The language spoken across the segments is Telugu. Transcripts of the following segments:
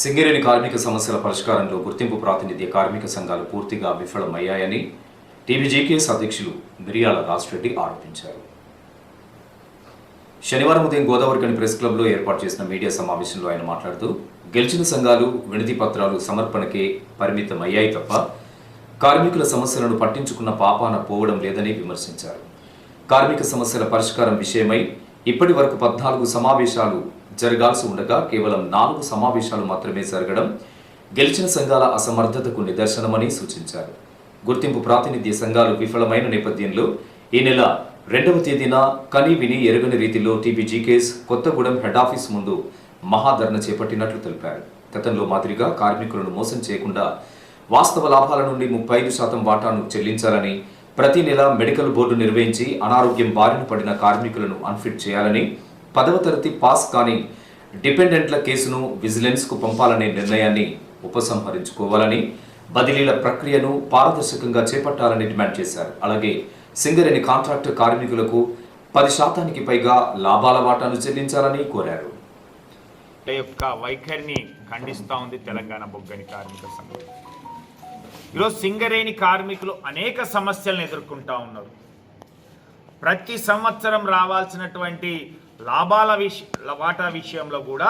సింగరేణి కార్మిక సమస్యల పరిష్కారంలో గుర్తింపు ప్రాతినిధ్య కార్మిక సంఘాలు పూర్తిగా విఫలమయ్యాయని టీబీజీకేఎస్ అధ్యక్షులు మిరియాల రాష్ట్రెడ్డి ఆరోపించారు. శనివారం ఉదయం గోదావరికని ప్రెస్ క్లబ్లో ఏర్పాటు చేసిన మీడియా సమావేశంలో ఆయన మాట్లాడుతూ గెలిచిన సంఘాలు వినతి పత్రాలు సమర్పణకే పరిమితమయ్యాయి తప్ప కార్మికుల సమస్యలను పట్టించుకున్న పాపాన పోవడం లేదని విమర్శించారు. కార్మిక సమస్యల పరిష్కారం విషయమై ఇప్పటి వరకు పద్నాలుగు సమావేశాలు జరగాల్సి ఉండగా కేవలం నాలుగు సమావేశాలు మాత్రమే జరగడం గెలిచిన సంఘాల అసమర్థతకు నిదర్శనమని సూచించారు. గుర్తింపు ప్రాతినిధ్య సంఘాలు విఫలమైన నేపథ్యంలో ఈ నెల రెండవ తేదీన కని విని ఎరగని రీతిలో టీబీజీకేస్ కొత్తగూడెం హెడ్ ఆఫీస్ ముందు మహాధరణ చేపట్టినట్లు తెలిపారు. గతంలో మాదిరిగా కార్మికులను మోసం చేయకుండా వాస్తవ లాభాల నుండి ముప్పై ఐదు శాతం వాటాను చెల్లించాలని ప్రతి నెల మెడికల్ బోర్డు నిర్వహించి అనారోగ్యం బారిన పడిన కార్మికులను అన్ఫిట్ చేయాలని పదవ తరగతి పాస్ కాని డిపెండెంట్ల కేసును విజిలెన్స్కు పంపాలనే నిర్ణయాన్ని ఉపసంహరించుకోవాలని బదిలీల ప్రక్రియను పారదర్శకంగా చేపట్టాలని డిమాండ్ చేశారు. అలాగే సింగరేణి కాంట్రాక్టు కార్మికులకు పది శాతానికి పైగా లాభాల వాటాను చెల్లించాలని కోరారు. యొక్క వైఖరిని ఖండిస్తూ ఉంది తెలంగాణ బొగ్గని కార్మిక సంఘం. ఈరోజు సింగరేణి కార్మికులు అనేక సమస్యలను ఎదుర్కొంటా ఉన్నారు. ప్రతి సంవత్సరం రావాల్సినటువంటి లాభాల విష వాటా విషయంలో కూడా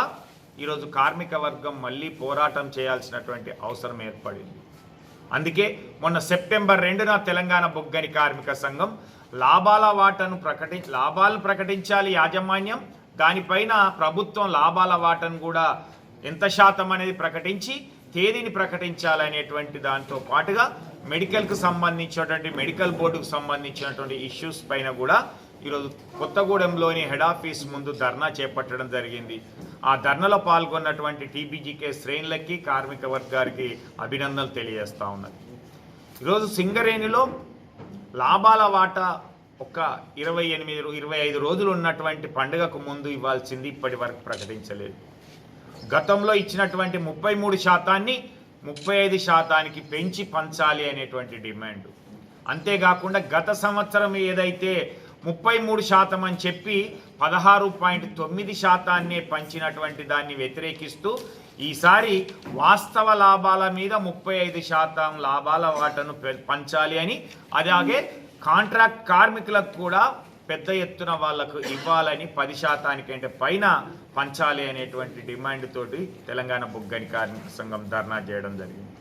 ఈరోజు కార్మిక వర్గం మళ్ళీ పోరాటం చేయాల్సినటువంటి అవసరం ఏర్పడింది. అందుకే మొన్న సెప్టెంబర్ రెండున తెలంగాణ బొగ్గని కార్మిక సంఘం లాభాల వాటాను ప్రకటి లాభాలను ప్రకటించాలి యాజమాన్యం. దానిపైన ప్రభుత్వం లాభాల వాటను కూడా ఎంత శాతం అనేది ప్రకటించి తేదీని ప్రకటించాలనేటువంటి దాంతో పాటుగా మెడికల్కు సంబంధించినటువంటి మెడికల్ బోర్డుకు సంబంధించినటువంటి ఇష్యూస్ పైన కూడా ఈరోజు కొత్తగూడెంలోని హెడ్ ఆఫీస్ ముందు ధర్నా చేపట్టడం జరిగింది. ఆ ధర్నలో పాల్గొన్నటువంటి టీబీజీకే శ్రేణులకి కార్మిక వర్గానికి అభినందనలు తెలియజేస్తూ ఉన్నది ఈరోజు సింగరేణిలో లాభాల వాటా ఒక ఇరవై ఎనిమిది ఇరవై ఐదు రోజులు ఉన్నటువంటి పండుగకు ముందు ఇవ్వాల్సింది ఇప్పటి వరకు ప్రకటించలేదు. గతంలో ఇచ్చినటువంటి ముప్పై మూడు శాతాన్ని ముప్పై ఐదు శాతానికి పెంచి పంచాలి అనేటువంటి డిమాండ్. అంతేకాకుండా గత సంవత్సరం ఏదైతే ముప్పై మూడు శాతం అని చెప్పి పదహారు పాయింట్ తొమ్మిది శాతాన్నే పంచినటువంటి దాన్ని వ్యతిరేకిస్తూ ఈసారి వాస్తవ లాభాల మీద ముప్పై ఐదు శాతం లాభాల వాటను పె- పంచాలి అని. అలాగే కాంట్రాక్ట్ కార్మికులకు కూడా పెద్ద ఎత్తున వాళ్ళకు ఇవ్వాలని పది శాతానికంటే పైన పంచాలి అనేటువంటి డిమాండ్ తోటి తెలంగాణ బొగ్గని కార్మిక సంఘం ధర్నా చేయడం జరిగింది.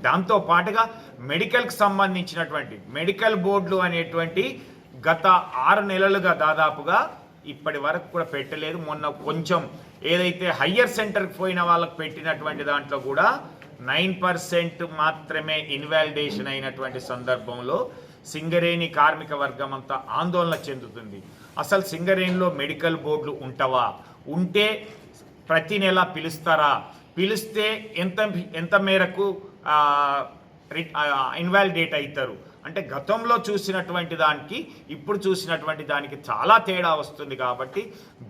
దాంతో పాటుగా మెడికల్కి సంబంధించినటువంటి మెడికల్ బోర్డులు అనేటువంటి గత ఆరు నెలలుగా దాదాపుగా ఇప్పటి వరకు కూడా పెట్టలేదు. మొన్న కొంచెం ఏదైతే హయ్యర్ సెంటర్కి పోయిన వాళ్ళకి పెట్టినటువంటి దాంట్లో కూడా నైన్ పర్సెంట్ మాత్రమే ఇన్వాలిడేషన్ అయినటువంటి సందర్భంలో సింగరేణి కార్మిక వర్గం అంతా ఆందోళన చెందుతుంది. అసలు సింగరేణిలో మెడికల్ బోర్డులు ఉంటవా? ఉంటే ప్రతి నెల పిలుస్తారా? పిలిస్తే ఎంత ఎంత మేరకు ఇన్వాలిడేట్ అవుతారు అంటే గతంలో చూసినటువంటి దానికి ఇప్పుడు చూసినటువంటి దానికి చాలా తేడా వస్తుంది కాబట్టి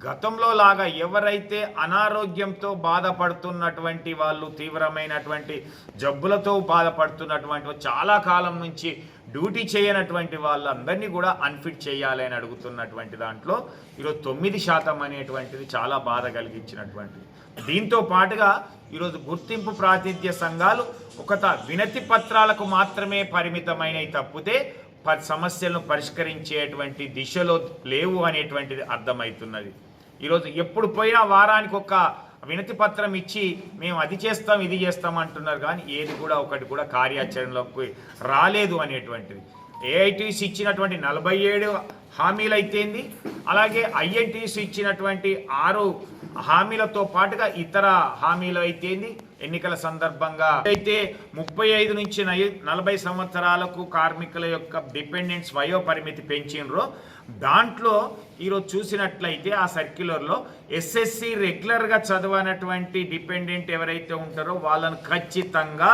గతంలో లాగా ఎవరైతే అనారోగ్యంతో బాధపడుతున్నటువంటి వాళ్ళు తీవ్రమైనటువంటి జబ్బులతో బాధపడుతున్నటువంటి చాలా కాలం నుంచి డ్యూటీ చేయనటువంటి వాళ్ళందరినీ కూడా అన్ఫిట్ చేయాలి అని అడుగుతున్నటువంటి దాంట్లో ఈరోజు తొమ్మిది శాతం అనేటువంటిది చాలా బాధ కలిగించినటువంటిది. దీంతో పాటుగా ఈరోజు గుర్తింపు ప్రాతినిధ్య సంఘాలు ఒక వినతి పత్రాలకు మాత్రమే పరిమితమైనవి తప్పితే ప- సమస్యలను పరిష్కరించేటువంటి దిశలో లేవు అనేటువంటిది అర్థమవుతున్నది. ఈరోజు ఎప్పుడు పోయినా వారానికి ఒక వినతి పత్రం ఇచ్చి మేము అది చేస్తాం ఇది చేస్తాం అంటున్నారు. కానీ ఏది కూడా ఒకటి కూడా కార్యాచరణలోకి రాలేదు అనేటువంటిది. ఏఐటీసీ ఇచ్చినటువంటి నలభై ఏడు హామీలు అయితేంది అలాగే ఐఎన్టీసీ ఇచ్చినటువంటి ఆరు హామీలతో పాటుగా ఇతర హామీలు అయితేంది ఎన్నికల సందర్భంగా అయితే ముప్పై ఐదు నుంచి నై- నలభై సంవత్సరాలకు కార్మికుల యొక్క డిపెండెంట్స్ వయో పరిమితి దాంట్లో ఈరోజు చూసినట్లయితే ఆ సర్క్యులర్లో ఎస్ఎస్సి రెగ్యులర్గా చదవనటువంటి డిపెండెంట్ ఎవరైతే ఉంటారో వాళ్ళను ఖచ్చితంగా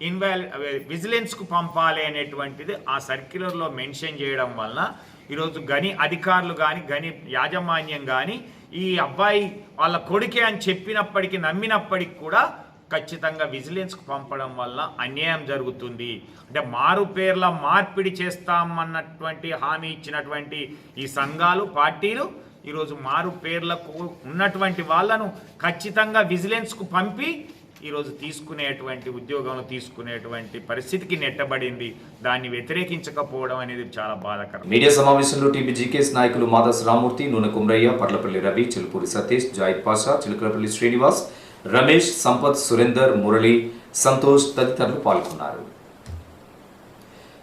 ఇన్వాల్ విజిలెన్స్కు పంపాలి అనేటువంటిది ఆ సర్క్యులర్లో మెన్షన్ చేయడం వలన ఈరోజు గని అధికారులు కానీ గని యాజమాన్యం కానీ ఈ అబ్బాయి వాళ్ళ కొడుకే అని చెప్పినప్పటికీ నమ్మినప్పటికి కూడా ఖచ్చితంగా విజిలెన్స్కు పంపడం వల్ల అన్యాయం జరుగుతుంది. అంటే మారు పేర్ల మార్పిడి చేస్తామన్నటువంటి హామీ ఇచ్చినటువంటి ఈ సంఘాలు పార్టీలు ఈరోజు మారు పేర్లకు ఉన్నటువంటి వాళ్ళను ఖచ్చితంగా విజిలెన్స్కు పంపి ఈరోజు తీసుకునేటువంటి ఉద్యోగం తీసుకునేటువంటి పరిస్థితికి నెట్టబడింది. దాన్ని వ్యతిరేకించకపోవడం అనేది చాలా బాధాకరం. మీడియా సమావేశంలో టీపీ జీకేఎస్ నాయకులు మాదాస్ రామూర్తి నూనె కుమ్రయ్య పర్లపల్లి రవి చిలుపూరి సతీష్ జాయిద్ పాషా చిలుకలపల్లి శ్రీనివాస్ రమేష్ సంపత్ సురేందర్ మురళి సంతోష్ తదితరులు పాల్గొన్నారు.